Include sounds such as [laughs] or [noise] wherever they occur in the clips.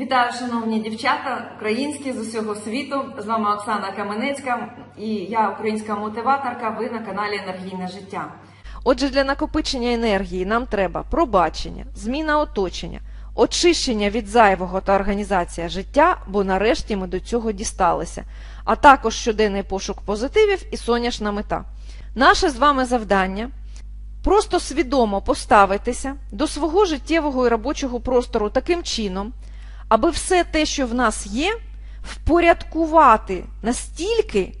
Вітаю, шановні дівчата, українські з усього світу. З вами Оксана Каменецька і я українська мотиваторка. Ви на каналі Енергійне життя. Отже, для накопичення енергії нам треба пробачення, зміна оточення, очищення від зайвого та організація життя, бо нарешті ми до цього дісталися, а також щоденний пошук позитивів і соняшна мета. Наше з вами завдання просто свідомо поставитися до свого життєвого і робочого простору таким чином, аби все те, що в нас є, впорядкувати настільки,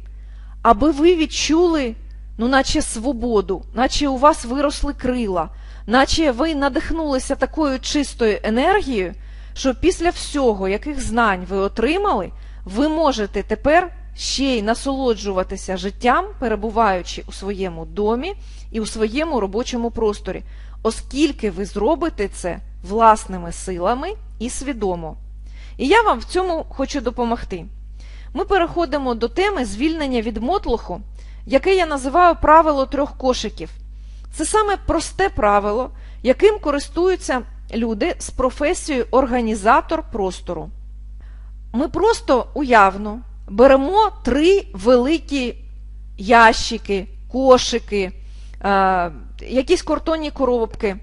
аби ви відчули, ну, наче свободу, наче у вас виросли крила, наче ви надихнулися такою чистою енергією, що після всього, яких знань ви отримали, ви можете тепер ще й насолоджуватися життям, перебуваючи у своєму домі і у своєму робочому просторі, оскільки ви зробите це власними силами і свідомо. І я вам в цьому хочу допомогти. Ми переходимо до теми звільнення від мотлуху, яке я називаю правило трьох кошиків. Це саме просте правило, яким користуються люди з професією організатор простору. Ми просто уявно беремо три великі ящики, кошики, е, якісь картонні коробки,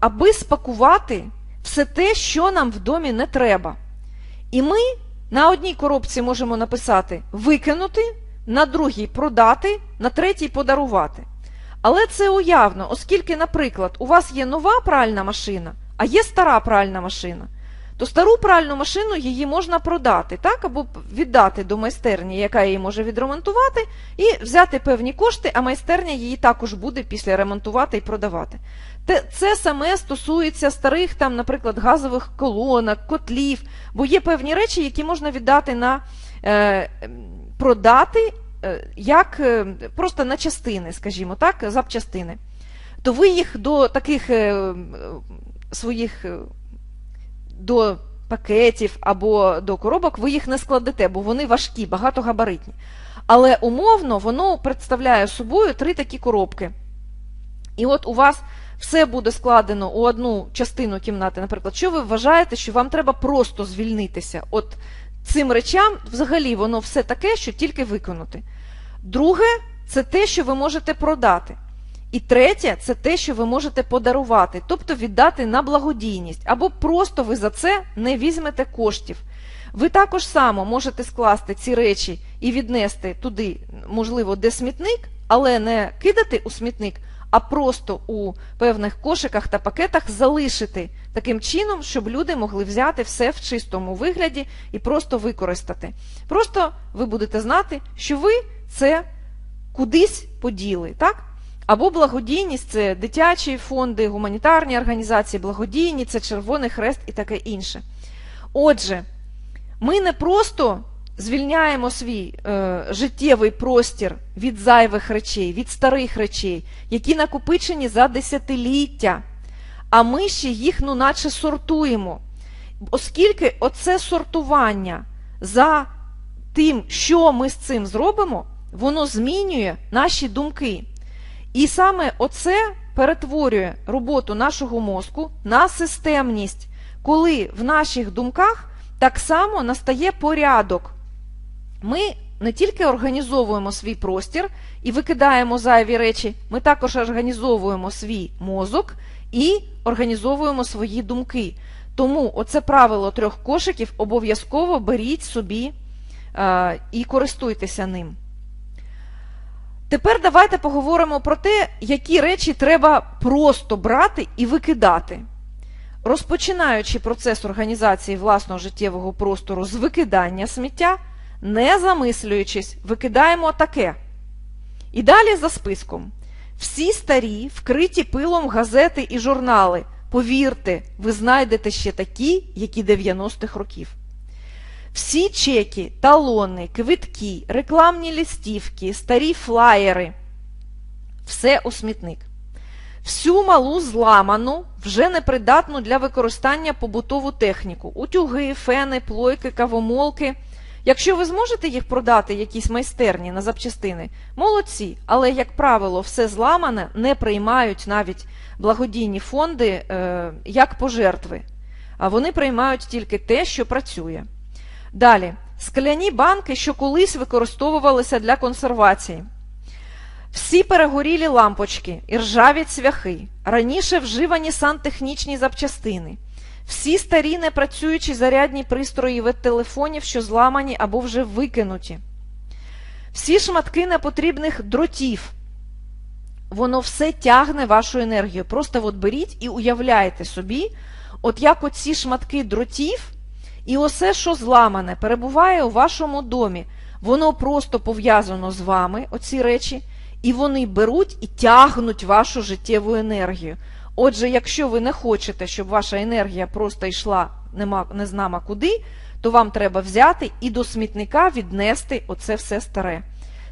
аби спакувати все те, що нам в домі не треба. І ми на одній коробці можемо написати викинути, на другій продати, на третій подарувати. Але це уявно, оскільки, наприклад, у вас є нова пральна машина, а є стара пральна машина, то стару пральну машину її можна продати, так, або віддати до майстерні, яка її може відремонтувати, і взяти певні кошти, а майстерня її також буде після ремонтувати і продавати. Це саме стосується старих, там, наприклад, газових колонок, котлів, бо є певні речі, які можна віддати на е, продати е, як е, просто на частини, скажімо так, запчастини. То ви їх до таких е, своїх е, до пакетів або до коробок ви їх не складете, бо вони важкі, багатогабаритні. Але умовно воно представляє собою три такі коробки. І от у вас все буде складено у одну частину кімнати, наприклад, що ви вважаєте, що вам треба просто звільнитися? От цим речам взагалі воно все таке, що тільки виконати. Друге, це те, що ви можете продати. І третє, це те, що ви можете подарувати, тобто віддати на благодійність, або просто ви за це не візьмете коштів. Ви також само можете скласти ці речі і віднести туди, можливо, де смітник, але не кидати у смітник, а просто у певних кошиках та пакетах залишити таким чином, щоб люди могли взяти все в чистому вигляді і просто використати. Просто ви будете знати, що ви це кудись поділи, так? Або благодійність це дитячі фонди, гуманітарні організації, благодійні, це Червоний Хрест і таке інше. Отже, ми не просто звільняємо свій е, життєвий простір від зайвих речей, від старих речей, які накопичені за десятиліття, а ми ще їх, ну, наче сортуємо. Оскільки оце сортування за тим, що ми з цим зробимо, воно змінює наші думки. І саме оце перетворює роботу нашого мозку на системність, коли в наших думках так само настає порядок. Ми не тільки організовуємо свій простір і викидаємо зайві речі, ми також організовуємо свій мозок і організовуємо свої думки. Тому оце правило трьох кошиків обов'язково беріть собі е, і користуйтеся ним. Тепер давайте поговоримо про те, які речі треба просто брати і викидати. Розпочинаючи процес організації власного життєвого простору з викидання сміття, не замислюючись, викидаємо таке. І далі за списком. Всі старі, вкриті пилом газети і журнали. Повірте, ви знайдете ще такі, які 90-х років. Всі чеки, талони, квитки, рекламні листівки, старі флаєри все у смітник. Всю малу зламану, вже непридатну для використання побутову техніку, утюги, фени, плойки, кавомолки. Якщо ви зможете їх продати якісь майстерні на запчастини, молодці, але, як правило, все зламане не приймають навіть благодійні фонди е, як пожертви. а вони приймають тільки те, що працює. Далі, скляні банки, що колись використовувалися для консервації. Всі перегорілі лампочки, і ржаві цвяхи, раніше вживані сантехнічні запчастини, всі старі непрацюючі зарядні пристрої від телефонів, що зламані або вже викинуті, всі шматки непотрібних дротів. Воно все тягне вашу енергію. Просто от беріть і уявляйте собі, от як оці шматки дротів і усе, що зламане, перебуває у вашому домі. Воно просто пов'язано з вами, оці речі, і вони беруть і тягнуть вашу життєву енергію. Отже, якщо ви не хочете, щоб ваша енергія просто йшла не знамо куди, то вам треба взяти і до смітника віднести оце все старе.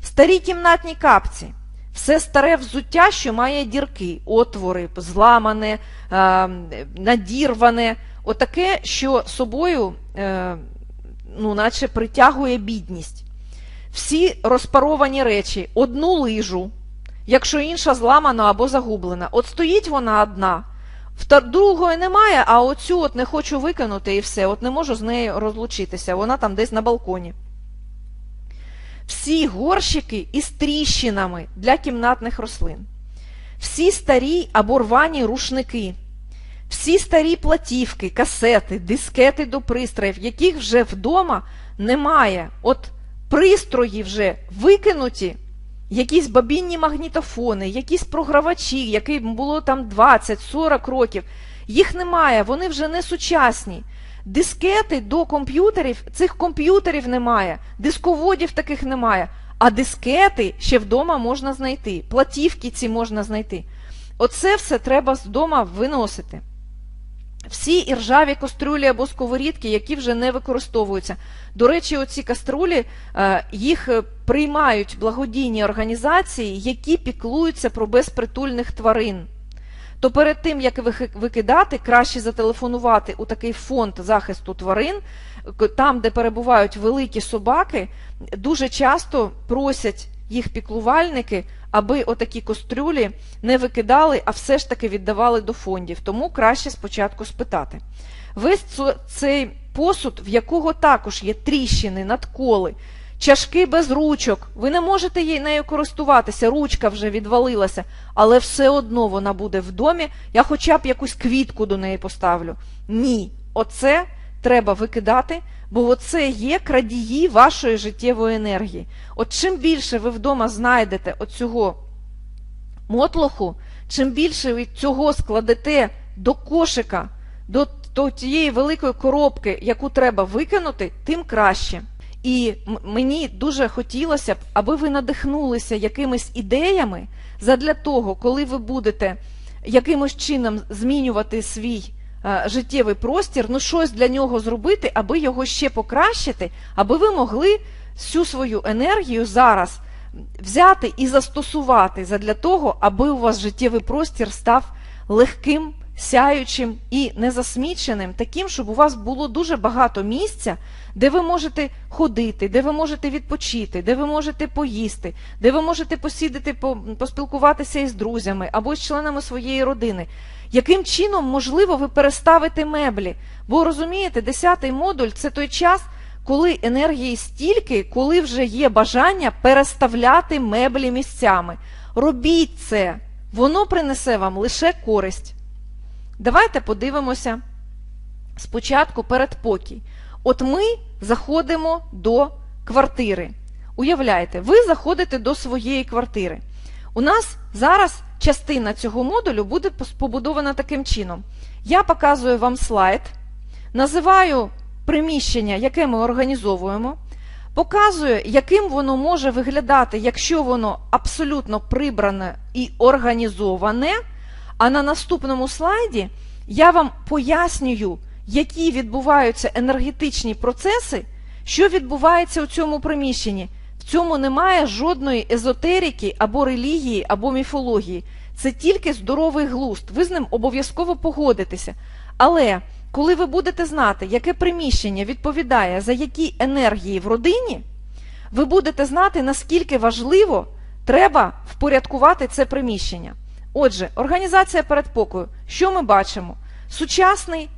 Старі кімнатні капці. Все старе взуття, що має дірки, отвори, зламане, е, надірване, отаке, що собою, е, ну, наче притягує бідність. Всі розпаровані речі, одну лижу, якщо інша зламана або загублена. От стоїть вона одна, другої немає, а оцю от не хочу викинути і все, от не можу з нею розлучитися, вона там десь на балконі. Всі горщики із тріщинами для кімнатних рослин, всі старі або рвані рушники, всі старі платівки, касети, дискети до пристроїв, яких вже вдома немає. От пристрої вже викинуті, якісь бабінні магнітофони, якісь програвачі, яким було там 20-40 років, їх немає, вони вже не сучасні. Дискети до комп'ютерів, цих комп'ютерів немає, дисководів таких немає, а дискети ще вдома можна знайти, платівки ці можна знайти. Оце все треба з дома виносити. Всі іржаві каструлі або сковорідки, які вже не використовуються. До речі, оці каструлі, е, їх е, приймають благодійні організації, які піклуються про безпритульних тварин. То перед тим, як викидати, краще зателефонувати у такий фонд захисту тварин, там, де перебувають великі собаки, дуже часто просять їх піклувальники, аби отакі кастрюлі не викидали, а все ж таки віддавали до фондів. Тому краще спочатку спитати. Весь цей посуд, в якого також є тріщини, надколи, чашки без ручок. Ви не можете нею користуватися, ручка вже відвалилася, але все одно вона буде в домі. Я хоча б якусь квітку до неї поставлю. Ні, оце треба викидати, бо оце є крадії вашої життєвої енергії. От чим більше ви вдома знайдете оцього мотлоху, чим більше ви цього складете до кошика, до тієї великої коробки, яку треба викинути, тим краще. І мені дуже хотілося б, аби ви надихнулися якимись ідеями задля того, коли ви будете якимось чином змінювати свій е, життєвий простір, ну щось для нього зробити, аби його ще покращити, аби ви могли всю свою енергію зараз взяти і застосувати задля того, аби у вас життєвий простір став легким, сяючим і незасміченим, таким, щоб у вас було дуже багато місця, де ви можете ходити, де ви можете відпочити, де ви можете поїсти, де ви можете посідати, поспілкуватися із друзями або з членами своєї родини. Яким чином, можливо, ви переставите меблі? Бо розумієте, 10-й модуль це той час, коли енергії стільки, коли вже є бажання переставляти меблі місцями. Робіть це, воно принесе вам лише користь. Давайте подивимося спочатку передпокій. От ми заходимо до квартири. Уявляєте, ви заходите до своєї квартири. У нас зараз частина цього модулю буде побудована таким чином. Я показую вам слайд, називаю приміщення, яке ми організовуємо, показую, яким воно може виглядати, якщо воно абсолютно прибране і організоване. А на наступному слайді я вам пояснюю, які відбуваються енергетичні процеси, що відбувається у цьому приміщенні. В цьому немає жодної езотерики або релігії, або міфології. Це тільки здоровий глузд. Ви з ним обов'язково погодитеся. Але коли ви будете знати, яке приміщення відповідає за які енергії в родині, ви будете знати, наскільки важливо треба впорядкувати це приміщення. Отже, організація передпокою. Що ми бачимо? Сучасний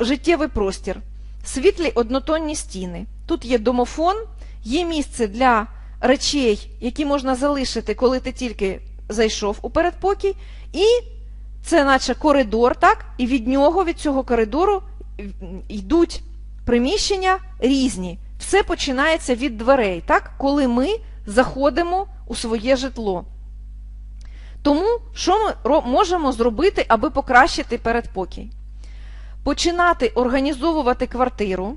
життєвий простір, світлі однотонні стіни. Тут є домофон, є місце для речей, які можна залишити, коли ти тільки зайшов у передпокій, і це наче коридор, так? І від нього, від цього коридору йдуть приміщення різні. Все починається від дверей, так? коли ми заходимо у своє житло. Тому що ми можемо зробити, аби покращити передпокій? Починати організовувати квартиру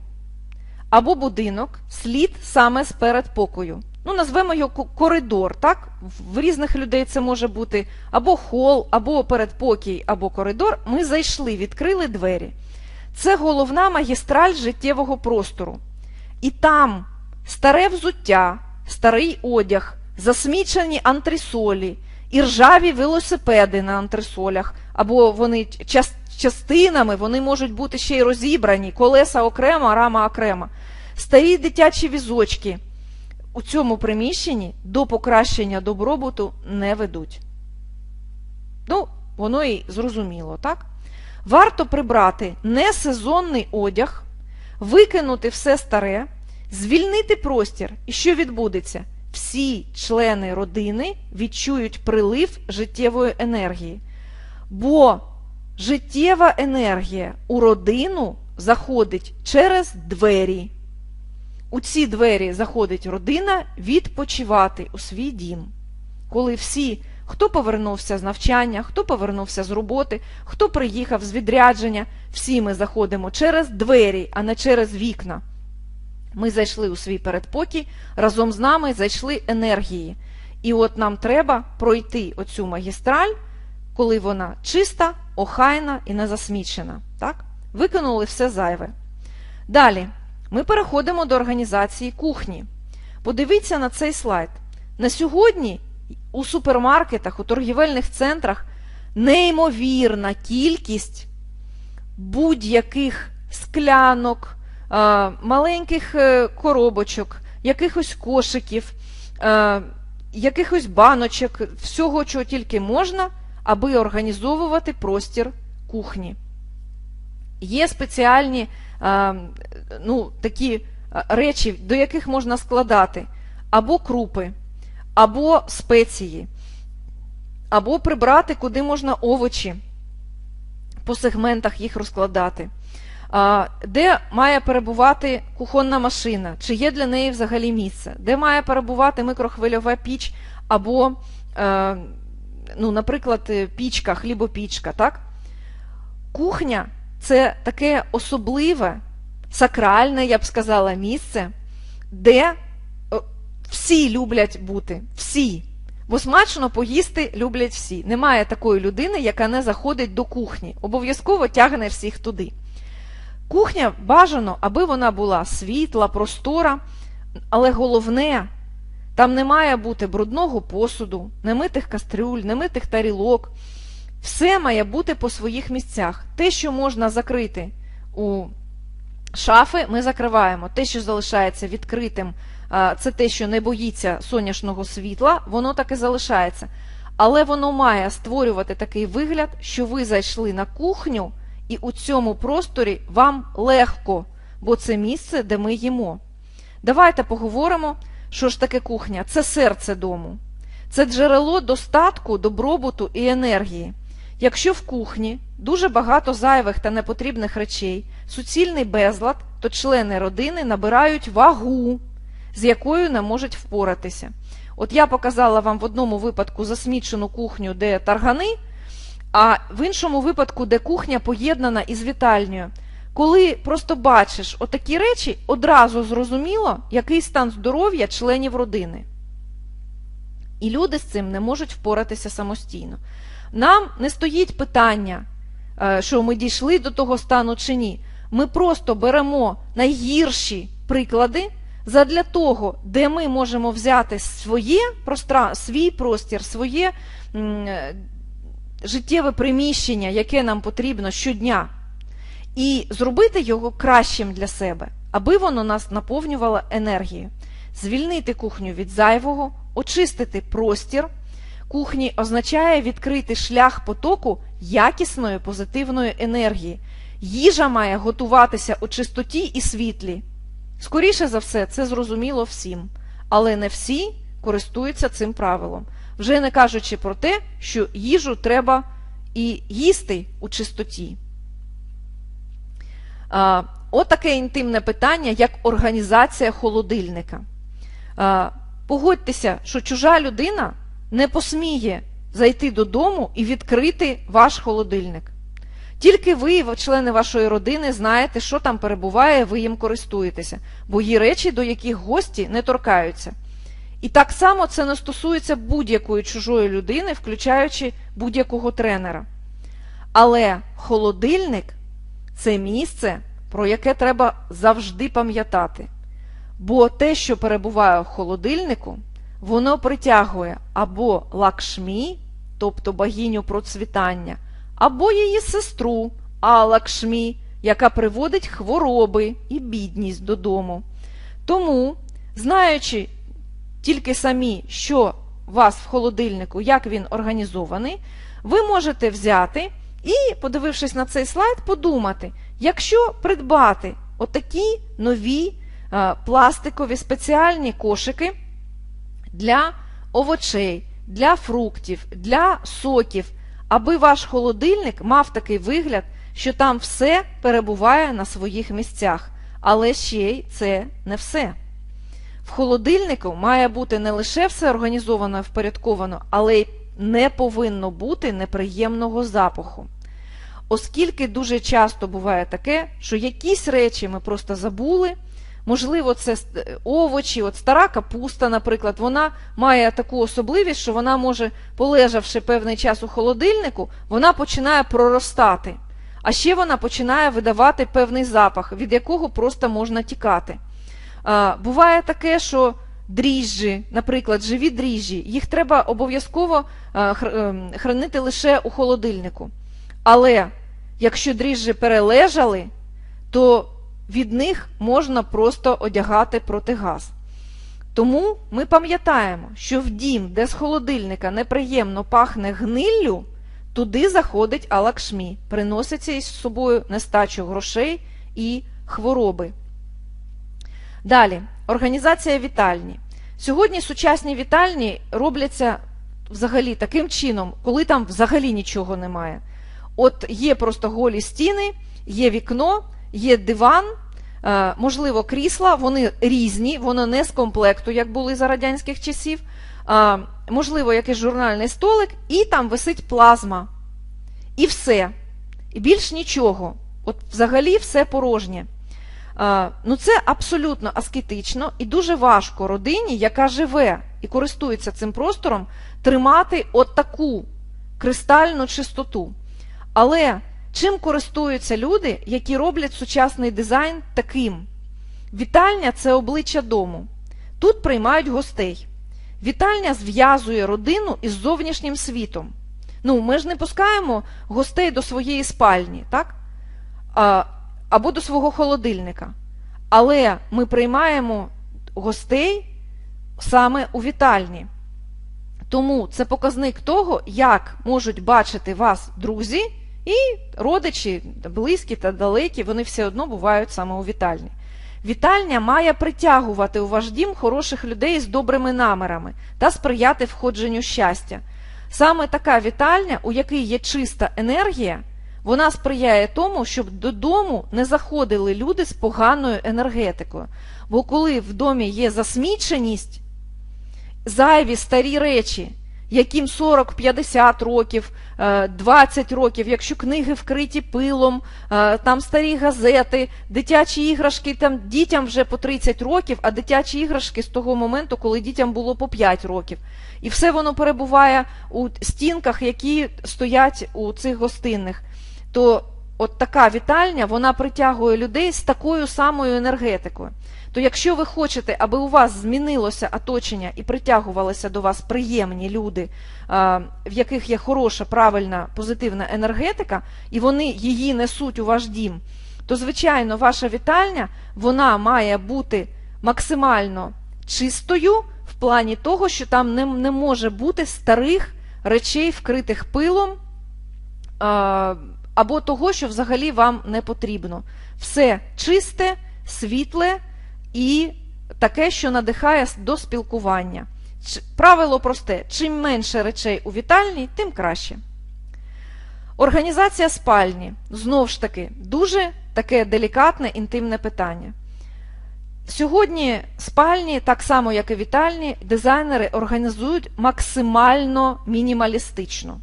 або будинок слід саме з передпокою. Ну, назвемо його коридор, так? В різних людей це може бути або хол, або передпокій, або коридор. Ми зайшли, відкрили двері. Це головна магістраль життєвого простору. І там старе взуття, старий одяг, засмічені антресолі, і ржаві велосипеди на антресолях, або вони частинами вони можуть бути ще й розібрані, колеса окремо, рама окремо. Старі дитячі візочки у цьому приміщенні до покращення добробуту не ведуть. Ну, воно і зрозуміло, так? Варто прибрати несезонний одяг, викинути все старе, звільнити простір. І що відбудеться? Всі члени родини відчують прилив життєвої енергії. Бо життєва енергія у родину заходить через двері. У ці двері заходить родина відпочивати у свій дім. Коли всі, хто повернувся з навчання, хто повернувся з роботи, хто приїхав з відрядження, всі ми заходимо через двері, а не через вікна. Ми зайшли у свій передпокій, разом з нами зайшли енергії. І от нам треба пройти оцю магістраль, коли вона чиста, охайна і не засмічена. Так? Викинули все зайве. Далі ми переходимо до організації кухні. Подивіться на цей слайд. На сьогодні у супермаркетах, у торгівельних центрах неймовірна кількість будь-яких склянок, маленьких е, коробочок, якихось кошиків, е, якихось баночок, всього, чого тільки можна, аби організовувати простір кухні. Є спеціальні е, ну, такі е, речі, до яких можна складати або крупи, або спеції, або прибрати, куди можна овочі, по сегментах їх розкладати. Де має перебувати кухонна машина, чи є для неї взагалі місце, де має перебувати микрохвильова піч, або, е, ну, наприклад, е, пічка, хлібопічка. Так? Кухня це таке особливе, сакральне, я б сказала, місце, де всі люблять бути. Всі. Бо смачно поїсти люблять всі. Немає такої людини, яка не заходить до кухні. Обов'язково тягне всіх туди. Кухня бажано, аби вона була світла, простора, але головне, там не має бути брудного посуду, немитих кастрюль, немитих тарілок. Все має бути по своїх місцях. Те, що можна закрити у шафи, ми закриваємо. Те, що залишається відкритим, це те, що не боїться сонячного світла, воно так і залишається. Але воно має створювати такий вигляд, що ви зайшли на кухню, і у цьому просторі вам легко, бо це місце, де ми їмо. Давайте поговоримо, що ж таке кухня. Це серце дому. Це джерело достатку, добробуту і енергії. Якщо в кухні дуже багато зайвих та непотрібних речей, суцільний безлад, то члени родини набирають вагу, з якою не можуть впоратися. От я показала вам в одному випадку засмічену кухню, де таргани, а в іншому випадку, де кухня поєднана із вітальнею. Коли просто бачиш отакі речі, одразу зрозуміло, який стан здоров'я членів родини. І люди з цим не можуть впоратися самостійно. Нам не стоїть питання, е, що ми дійшли до того стану чи ні. Ми просто беремо найгірші приклади задля того, де ми можемо взяти своє свій простір, своє е, життєве приміщення, яке нам потрібно щодня, і зробити його кращим для себе, аби воно нас наповнювало енергією. Звільнити кухню від зайвого, очистити простір. Кухні означає відкрити шлях потоку якісної позитивної енергії, Їжа має готуватися у чистоті і світлі. Скоріше за все, це зрозуміло всім, але не всі користуються цим правилом, вже не кажучи про те, що їжу треба і їсти у чистоті. А, От таке інтимне питання, як організація холодильника. Погодьтеся, що чужа людина не посміє зайти додому і відкрити ваш холодильник. Тільки ви, члени вашої родини, знаєте, що там перебуває, ви їм користуєтеся, бо є речі, до яких гості не торкаються. І так само це не стосується будь-якої чужої людини, включаючи будь-якого тренера. Але холодильник це місце, про яке треба завжди пам'ятати. Бо те, що перебуває в холодильнику, воно притягує або лакшмі, тобто богиню процвітання, або її сестру Алакшмі, яка приводить хвороби і бідність додому. Тому, знаючи тільки самі, що у вас в холодильнику, як він організований, ви можете взяти і, подивившись на цей слайд, подумати, якщо придбати отакі нові е, пластикові спеціальні кошики для овочей, для фруктів, для соків, аби ваш холодильник мав такий вигляд, що там все перебуває на своїх місцях. Але ще й це не все. В холодильнику має бути не лише все організовано і впорядковано, але й не повинно бути неприємного запаху. Оскільки дуже часто буває таке, що якісь речі ми просто забули, можливо, це овочі, от стара капуста, наприклад, вона має таку особливість, що вона може, полежавши певний час у холодильнику, вона починає проростати. А ще вона починає видавати певний запах, від якого просто можна тікати. Буває таке, що дріжджі, наприклад, живі дріжджі, їх треба обов'язково хр- ем, хранити лише у холодильнику. Але якщо дріжджі перележали, то від них можна просто одягати протигаз. Тому ми пам'ятаємо, що в дім, де з холодильника неприємно пахне гниллю, туди заходить Алакшмі, приноситься із собою нестачу грошей і хвороби. Далі, організація вітальні. Сьогодні сучасні вітальні робляться взагалі таким чином, коли там взагалі нічого немає. От є просто голі стіни, є вікно, є диван, е, можливо, крісла, вони різні, вони не з комплекту, як були за радянських часів. Е, можливо, якийсь журнальний столик, і там висить плазма. І все. І більш нічого. От взагалі все порожнє. Ну, це абсолютно аскетично і дуже важко родині, яка живе і користується цим простором, тримати от таку кристальну чистоту. Але чим користуються люди, які роблять сучасний дизайн таким? Вітальня це обличчя дому. Тут приймають гостей. Вітальня зв'язує родину із зовнішнім світом. Ну, ми ж не пускаємо гостей до своєї спальні, так? Або до свого холодильника. Але ми приймаємо гостей саме у вітальні. Тому це показник того, як можуть бачити вас друзі і родичі, близькі та далекі, вони все одно бувають саме у вітальні. Вітальня має притягувати у ваш дім хороших людей з добрими намірами та сприяти входженню щастя. Саме така вітальня, у якій є чиста енергія, вона сприяє тому, щоб додому не заходили люди з поганою енергетикою. Бо коли в домі є засміченість, зайві старі речі, яким 40-50 років, е, 20 років, якщо книги вкриті пилом, е, там старі газети, дитячі іграшки, там дітям вже по 30 років, а дитячі іграшки з того моменту, коли дітям було по 5 років. І все воно перебуває у стінках, які стоять у цих гостинних. То от така вітальня, вона притягує людей з такою самою енергетикою. То якщо ви хочете, аби у вас змінилося оточення і притягувалися до вас приємні люди, в яких є хороша, правильна, позитивна енергетика, і вони її несуть у ваш дім, то, звичайно, ваша вітальня вона має бути максимально чистою в плані того, що там не, не може бути старих речей, вкритих пилом, або того, що взагалі вам не потрібно. Все чисте, світле і таке, що надихає до спілкування. Правило просте: чим менше речей у вітальні, тим краще. Організація спальні знов ж таки дуже таке делікатне інтимне питання. Сьогодні спальні, так само як і вітальні, дизайнери організують максимально мінімалістично.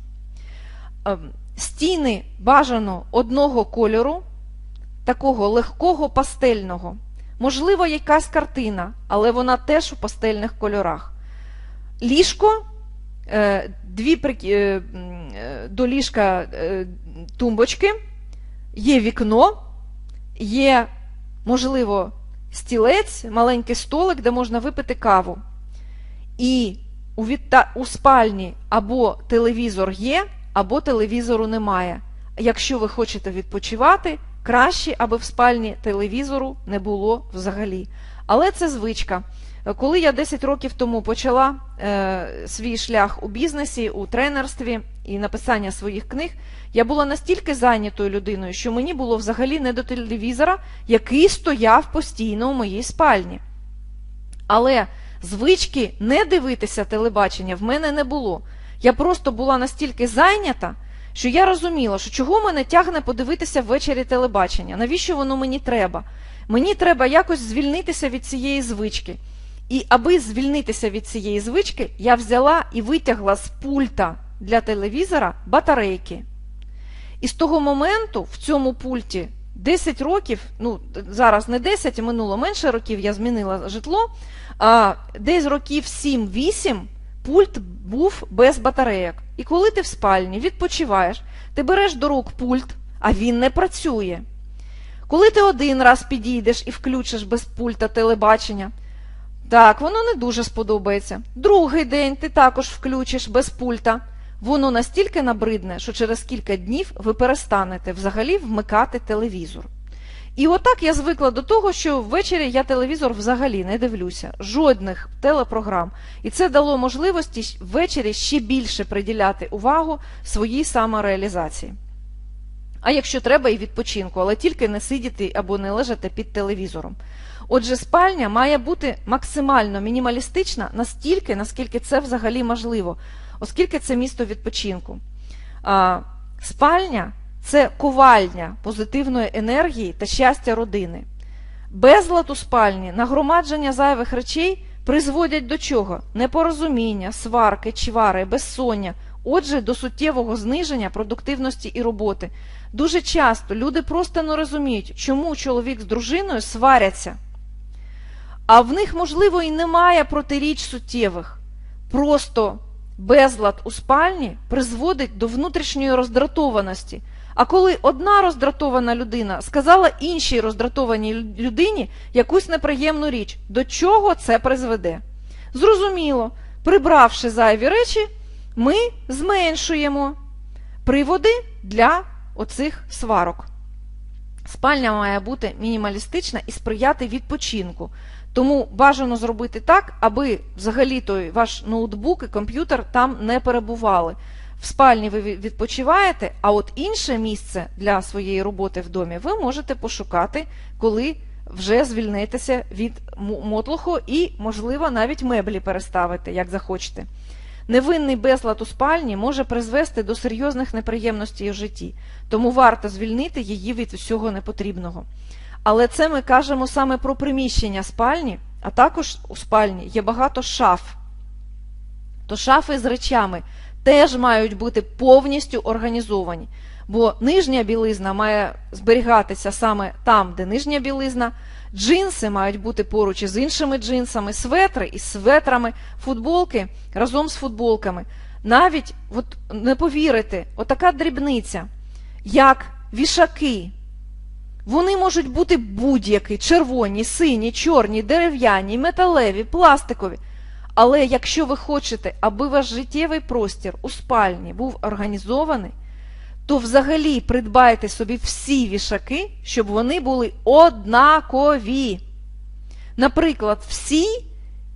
Стіни бажано одного кольору, такого легкого пастельного. Можливо, якась картина, але вона теж у пастельних кольорах. Ліжко, е, дві е, е, до ліжка тумбочки, є вікно, є, можливо, стілець, маленький столик, де можна випити каву. І у спальні або телевізор є, або телевізору немає. Якщо ви хочете відпочивати, краще, аби в спальні телевізору не було взагалі. Але це звичка. Коли я 10 років тому почала е, свій шлях у бізнесі, у тренерстві і написання своїх книг, я була настільки зайнятою людиною, що мені було взагалі не до телевізора, який стояв постійно у моїй спальні. Але звички не дивитися телебачення в мене не було. Я просто була настільки зайнята, що я розуміла, що чого мене тягне подивитися ввечері телебачення, навіщо воно мені треба? Мені треба якось звільнитися від цієї звички. І аби звільнитися від цієї звички, я взяла і витягла з пульта для телевізора батарейки. І з того моменту в цьому пульті 10 років, ну зараз не 10, минуло менше років, я змінила житло, а десь років 7-8 пульт був без батарейок. І коли ти в спальні відпочиваєш, ти береш до рук пульт, а він не працює. Коли ти один раз підійдеш і включиш без пульта телебачення, так, воно не дуже сподобається. Другий день ти також включиш без пульта. Воно настільки набридне, що через кілька днів ви перестанете взагалі вмикати телевізор. І отак я звикла до того, що ввечері я телевізор взагалі не дивлюся, жодних телепрограм. І це дало можливості ввечері ще більше приділяти увагу своїй самореалізації. А якщо треба, і відпочинку, але тільки не сидіти або не лежати під телевізором. Отже, спальня має бути максимально мінімалістична настільки, наскільки це взагалі можливо, оскільки це місто відпочинку. Спальня це ковальня позитивної енергії та щастя родини. Безлад у спальні, нагромадження зайвих речей призводять до чого? Непорозуміння, сварки, чвари, безсоння, отже, до суттєвого зниження продуктивності і роботи. Дуже часто люди просто не розуміють, чому чоловік з дружиною сваряться. А в них, можливо, і немає протиріч суттєвих. Просто безлад у спальні призводить до внутрішньої роздратованості. А коли одна роздратована людина сказала іншій роздратованій людині якусь неприємну річ, до чого це призведе? Зрозуміло, прибравши зайві речі, ми зменшуємо приводи для оцих сварок. Спальня має бути мінімалістична і сприяти відпочинку. Тому бажано зробити так, аби взагалі той ваш ноутбук і комп'ютер там не перебували. В спальні ви відпочиваєте, а от інше місце для своєї роботи в домі ви можете пошукати, коли вже звільнитеся від мотлуху і, можливо, навіть меблі переставити, як захочете. Невинний безлад у спальні може призвести до серйозних неприємностей у житті, тому варто звільнити її від всього непотрібного. Але це ми кажемо саме про приміщення спальні, а також у спальні є багато шаф. То шафи з речами теж мають бути повністю організовані, бо нижня білизна має зберігатися саме там, де нижня білизна. Джинси мають бути поруч із іншими джинсами, светри із светрами, футболки разом з футболками. Навіть, от не повірите, отака дрібниця, як вішаки. Вони можуть бути будь-які червоні, сині, чорні, дерев'яні, металеві, пластикові. Але якщо ви хочете, аби ваш життєвий простір у спальні був організований, то взагалі придбайте собі всі вішаки, щоб вони були однакові. Наприклад, всі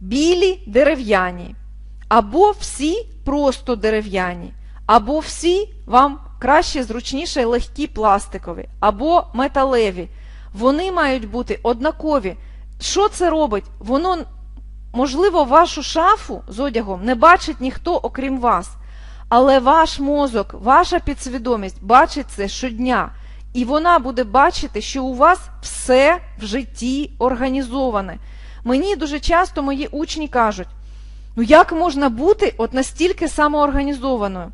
білі дерев'яні, або всі просто дерев'яні, або всі вам краще зручніше легкі пластикові або металеві. Вони мають бути однакові. Що це робить? Воно, можливо, вашу шафу з одягом не бачить ніхто, окрім вас. Але ваш мозок, ваша підсвідомість бачить це щодня. І вона буде бачити, що у вас все в житті організоване. Мені дуже часто мої учні кажуть: ну як можна бути от настільки самоорганізованою?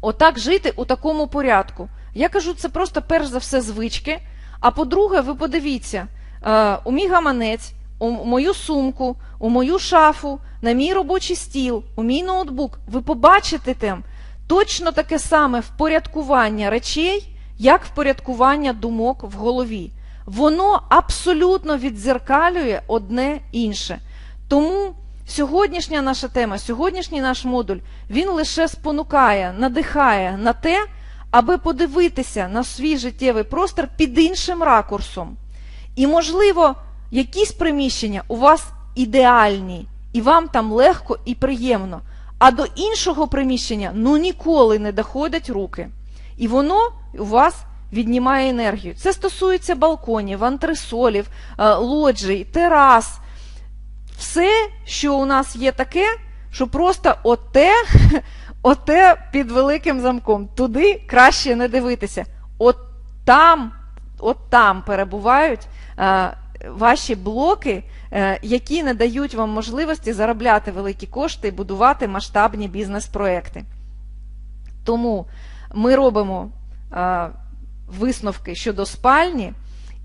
Отак жити у такому порядку. Я кажу, це просто перш за все звички. А по-друге, ви подивіться, е, у мій гаманець, у мою сумку, у мою шафу, на мій робочий стіл, у мій ноутбук. Ви побачите там точно таке саме впорядкування речей, як впорядкування думок в голові. Воно абсолютно віддзеркалює одне інше. Тому сьогоднішня наша тема, сьогоднішній наш модуль, він лише спонукає, надихає на те, аби подивитися на свій життєвий простір під іншим ракурсом. І, можливо, якісь приміщення у вас ідеальні, і вам там легко і приємно, а до іншого приміщення ну ніколи не доходять руки. І воно у вас віднімає енергію. Це стосується балконів, антресолів, е, лоджій, терас. Все, що у нас є таке, що просто оте, [laughs] оте під великим замком. Туди краще не дивитися. От там, от там перебувають е, ваші блоки, е, які не дають вам можливості заробляти великі кошти і будувати масштабні бізнес-проекти. Тому ми робимо е, висновки щодо спальні,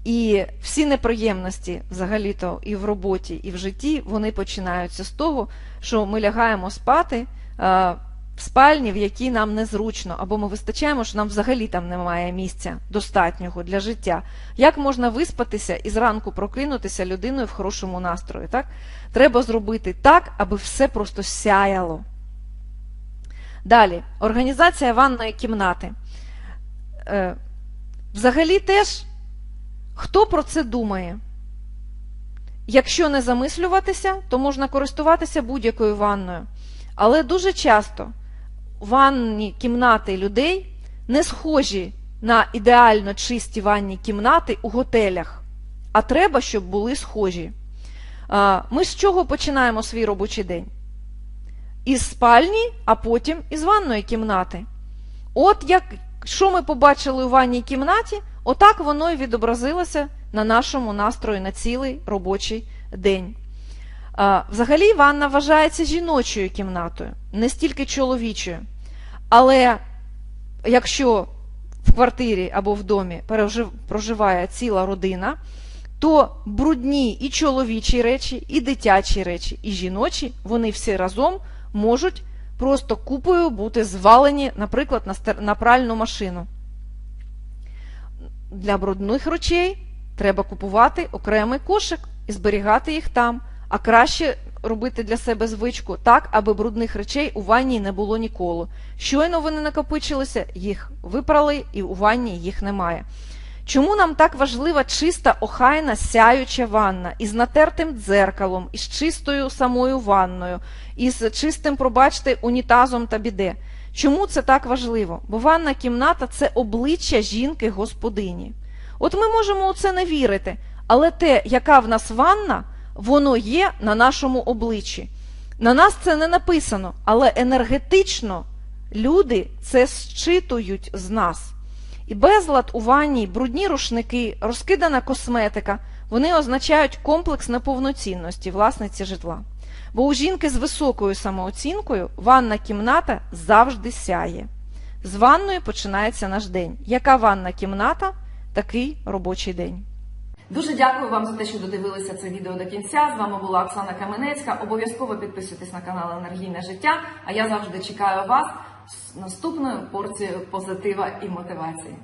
і всі неприємності, взагалі-то і в роботі, і в житті, вони починаються з того, що ми лягаємо спати е, в спальні, в якій нам незручно, або ми вистачаємо, що нам взагалі там немає місця достатнього для життя. Як можна виспатися і зранку прокинутися людиною в хорошому настрої? Так? Треба зробити так, аби все просто сяяло. Далі, організація ванної кімнати. Е, Взагалі теж, хто про це думає? Якщо не замислюватися, то можна користуватися будь-якою ванною. Але дуже часто ванні кімнати людей не схожі на ідеально чисті ванні кімнати у готелях, а треба, щоб були схожі. Ми з чого починаємо свій робочий день? Із спальні, а потім із ванної кімнати. От як що ми побачили у ванній кімнаті, отак воно і відобразилося на нашому настрої на цілий робочий день. Взагалі, ванна вважається жіночою кімнатою, не стільки чоловічою. Але якщо в квартирі або в домі проживає ціла родина, то брудні і чоловічі речі, і дитячі речі, і жіночі, вони всі разом можуть просто купою бути звалені, наприклад, на, пральну машину. Для брудних речей треба купувати окремий кошик і зберігати їх там, а краще робити для себе звичку так, аби брудних речей у ванні не було ніколи. Щойно вони накопичилися, їх випрали і у ванні їх немає. Чому нам так важлива чиста, охайна, сяюча ванна із натертим дзеркалом, із чистою самою ванною, із чистим, пробачте, унітазом та біде? Чому це так важливо? Бо ванна кімната це обличчя жінки-господині. От ми можемо у це не вірити, але те, яка в нас ванна, воно є на нашому обличчі. На нас це не написано, але енергетично люди це зчитують з нас. І безлад у ванні, брудні рушники, розкидана косметика, вони означають комплекс неповноцінності власниці житла. Бо у жінки з високою самооцінкою ванна кімната завжди сяє. З ванною починається наш день. Яка ванна кімната, такий робочий день. Дуже дякую вам за те, що додивилися це відео до кінця. З вами була Оксана Каменецька. Обов'язково підписуйтесь на канал Енергійне життя. А я завжди чекаю вас з наступною порцією позитива і мотивації.